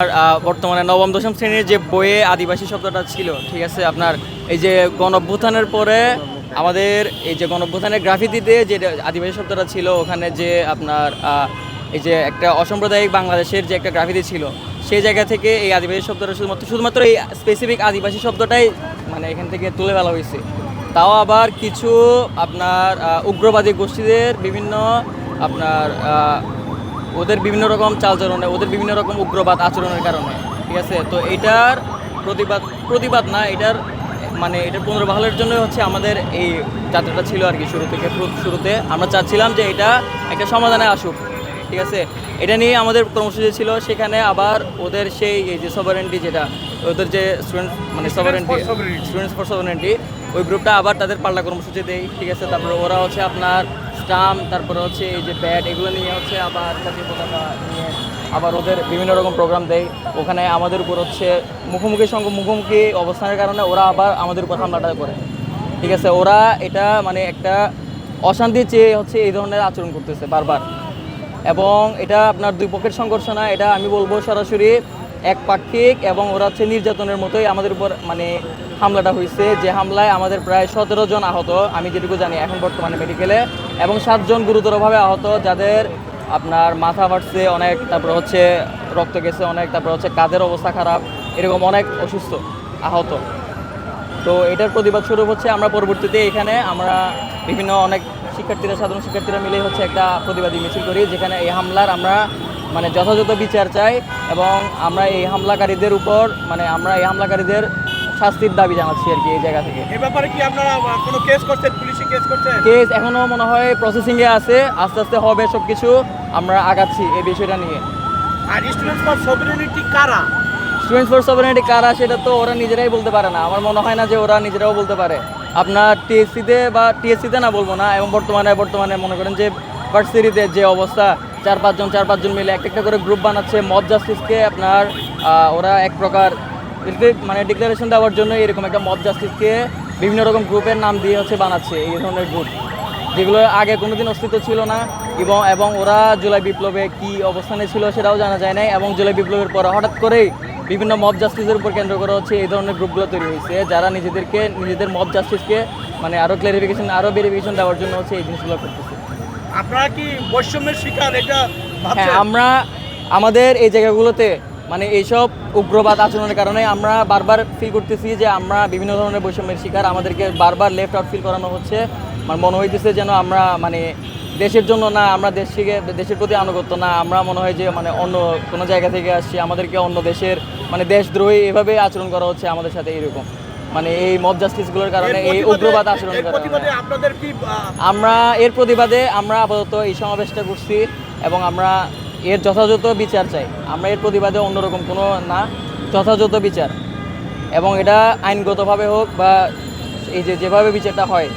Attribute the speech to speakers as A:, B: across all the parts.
A: আর, বর্তমানে নবম দশম শ্রেণির যে বইয়ে আদিবাসী শব্দটা ছিল ঠিক আছে আপনার এই যে গণভ্যুত্থানের পরে আমাদের এই যে গণভ্যুত্থানের গ্রাফিতিতে যে আদিবাসী শব্দটা ছিল ওখানে যে আপনার এই যে একটা অসাম্প্রদায়িক বাংলাদেশের যে একটা গ্রাফিতি ছিল সেই জায়গা থেকে এই আদিবাসী শব্দটা শুধুমাত্র শুধুমাত্র এই স্পেসিফিক আদিবাসী শব্দটাই মানে এখান থেকে তুলে ফেলা হয়েছে। তাও আবার কিছু আপনার উগ্রবাদী গোষ্ঠীদের বিভিন্ন আপনার ওদের বিভিন্ন রকম চালচলনে ওদের বিভিন্ন রকম উগ্রবাদ আচরণের কারণে ঠিক আছে? তো এটার প্রতিবাদ প্রতিবাদ না এটার মানে এটার পুনর্বহালের জন্য হচ্ছে আমাদের এই যাত্রাটা ছিল আর কি শুরু থেকে শুরুতে। আমরা চাচ্ছিলাম যে এটা একটা সমাধানে আসুক ঠিক আছে? এটা নিয়ে আমাদের কর্মসূচি ছিল সেখানে আবার ওদের সেই এই যে সভারেন্টি যেটা ওদের যে স্টুডেন্ট মানে সভারেন্টি স্টুডেন্টস ফর সভারেন্টি ওই গ্রুপটা আবার তাদের পাল্টা কর্মসূচি দেয় ঠিক আছে? তারপরে ওরা হচ্ছে আপনার স্টাম্প তারপরে হচ্ছে এই যে ব্যাট এগুলো নিয়ে হচ্ছে আবার জাতীয় পতাকা নিয়ে আবার ওদের বিভিন্ন রকম প্রোগ্রাম দেয়। ওখানে আমাদের উপর হচ্ছে মুখোমুখি সঙ্গে মুখোমুখি অবস্থানের কারণে ওরা আবার আমাদের উপর হামলাটা করে। ঠিক আছে, ওরা এটা মানে একটা অশান্তি চেয়ে হচ্ছে এই ধরনের আচরণ করতেছে বারবার। এবং এটা আপনার দুই পক্ষের সংঘর্ষ না, এটা আমি বলব সরাসরি এক পাক্ষিক এবং ওরা হচ্ছে নির্যাতনের মতোই আমাদের উপর মানে হামলাটা হয়েছে যে হামলায় আমাদের প্রায় সতেরো জন আহত, আমি যেটুকু জানি এখন বর্তমানে মেডিকেলে এবং সাতজন গুরুতরভাবে আহত, যাদের আপনার মাথা ফাটছে, অনেক, তারপর হচ্ছে রক্ত গেছে, অনেক, তারপর হচ্ছে কাদের অবস্থা খারাপ, এরকম অনেক অসুস্থ আহত। তো এটার প্রতিবাদ স্বরূপ হচ্ছে আমরা পরবর্তীতে এখানে আমরা বিভিন্ন অনেক শিক্ষার্থীরা, সাধারণ শিক্ষার্থীরা মিলে হচ্ছে একটা প্রতিবাদী মিছিল করি, যেখানে এই হামলার আমরা মানে যথাযথ বিচার চাই এবং আমরা এই হামলাকারীদের উপর মানে আমরা এই হামলাকারীদের শাস্তির দাবি জানাচ্ছি আর কি এই জায়গা থেকে।
B: এ ব্যাপারে কি আপনারা কোনো কেস করছেন? পুলিশে কেস করছেন?
A: কেস এখনও মনে হয় প্রসেসিংয়ে আছে আস্তে আস্তে হবে সব কিছু আমরা আগাচ্ছি এই বিষয়টা নিয়ে।
B: আর স্টুডেন্টস ফর সবরিনিটি কারা?
A: স্টুডেন্টস ফর সভারেনিটি কারা সেটা তো ওরা নিজেরাই বলতে পারে না। আমার মনে হয় না যে ওরা নিজেরাও বলতে পারে। আপনার টিএসসিতে বা টিএসসিতে না বলব না এবং বর্তমানে বর্তমানে মনে করেন যে ভার্সিটিতে যে অবস্থা চার পাঁচজন চার পাঁচজন মিলে একটা একটা করে গ্রুপ বানাচ্ছে। মব জাস্টিসকে আপনার ওরা এক প্রকার মানে ডিক্লারেশন দেওয়ার জন্য এরকম একটা মব জাস্টিসকে বিভিন্ন রকম গ্রুপের নাম দিয়ে হচ্ছে বানাচ্ছে এই ধরনের গ্রুপ যেগুলো আগে কোনোদিন অস্তিত্ব ছিল না, এবং এবং ওরা জুলাই বিপ্লবে কি অবস্থানে ছিল সেটাও জানা যায় নাই, এবং জুলাই বিপ্লবের পরে হঠাৎ করেই বিভিন্ন মব জাস্টিসের উপর কেন্দ্র করা হচ্ছে এই ধরনের গ্রুপগুলো তৈরি হয়েছে, যারা নিজেদেরকে, নিজেদের মব জাস্টিসকে মানে আরও ক্লারিফিকেশন আরও ভেরিফিকেশন দেওয়ার জন্য হচ্ছে এই জিনিসগুলো করতেছে।
B: আপনারা কি বৈষম্যের শিকার? এটা
A: হ্যাঁ আমরা আমাদের এই জায়গাগুলোতে মানে এইসব উগ্রবাদ আচরণের কারণে আমরা বারবার ফিল করতেছি যে আমরা বিভিন্ন ধরনের বৈষম্যের শিকার। আমাদেরকে বারবার লেফট আউট ফিল করানো হচ্ছে। মানে মনে হইতেছে যেন আমরা মানে দেশের জন্য না আমরা দেশ থেকে দেশের প্রতি আনুগত্য না আমরা মনে হয় যে মানে অন্য কোনো জায়গা থেকে আসছি আমাদেরকে অন্য দেশের মানে দেশদ্রোহী এভাবে আচরণ করা হচ্ছে আমাদের সাথে এরকম। মানে এই মব জাস্টিসগুলোর কারণে এই উগ্রবাদ আচরণ করা আমরা এর প্রতিবাদে আমরা আপাতত এই সমাবেশটা করছি এবং আমরা এর যথাযথ বিচার চাই। আমরা এর প্রতিবাদে অন্যরকম কোনো না যথাযথ বিচার। এবং এটা আইনগতভাবে হোক বা এই যে যেভাবে বিচারটা হয়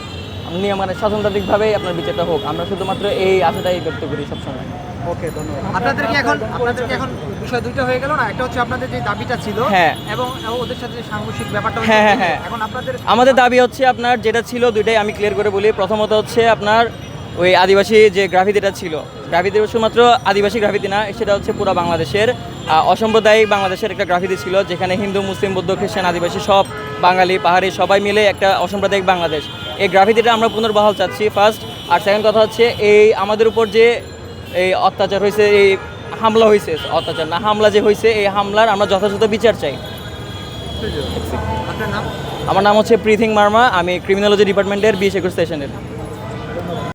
A: নিয়ম মানে শাসনতান্ত্রিকভাবেই আপনার বিচারটা হোক। আমরা শুধুমাত্র এই আশাটাই ব্যক্ত করি সবসময়।
B: ওকে ধন্যবাদ।
C: আপনাদের কি এখন আপনাদের কি এখন বিষয় দুইটা হয়ে গেল না? একটা হচ্ছে আপনাদের যে দাবিটা ছিল
A: হ্যাঁ।
C: এবং ওদের সাথে যে সাংঘর্ষিক ব্যাপারটা
A: হ্যাঁ, হ্যাঁ, হ্যাঁ।
C: এখন আপনাদের
A: আমাদের দাবি হচ্ছে আপনার যেটা ছিল দুইটাই আমি ক্লিয়ার করে বলি। প্রথমত হচ্ছে আপনার ওই আদিবাসী যে গ্রাফিতিটা ছিল। গ্রাফিতি শুধুমাত্র আদিবাসী গ্রাফিতি না সেটা হচ্ছে পুরো বাংলাদেশের অসাম্প্রদায়িক বাংলাদেশের একটা গ্রাফিতি ছিল যেখানে হিন্দু মুসলিম বৌদ্ধ খ্রিস্টান আদিবাসী সব বাঙালি পাহাড়ি সবাই মিলে একটা অসাম্প্রদায়িক বাংলাদেশ। এই গ্রাফিতিটা আমরা পুনর্বহাল চাচ্ছি ফার্স্ট। আর সেকেন্ড কথা হচ্ছে এই আমাদের উপর যে এই অত্যাচার হয়েছে এই হামলা হয়েছে অত্যাচার না হামলা যে হয়েছে এই হামলার আমরা যথাযথ বিচার চাই। আমার নাম হচ্ছে প্রীথিং মার্মা আমি ক্রিমিনোলজি ডিপার্টমেন্টের বিশ একুশ সেশনের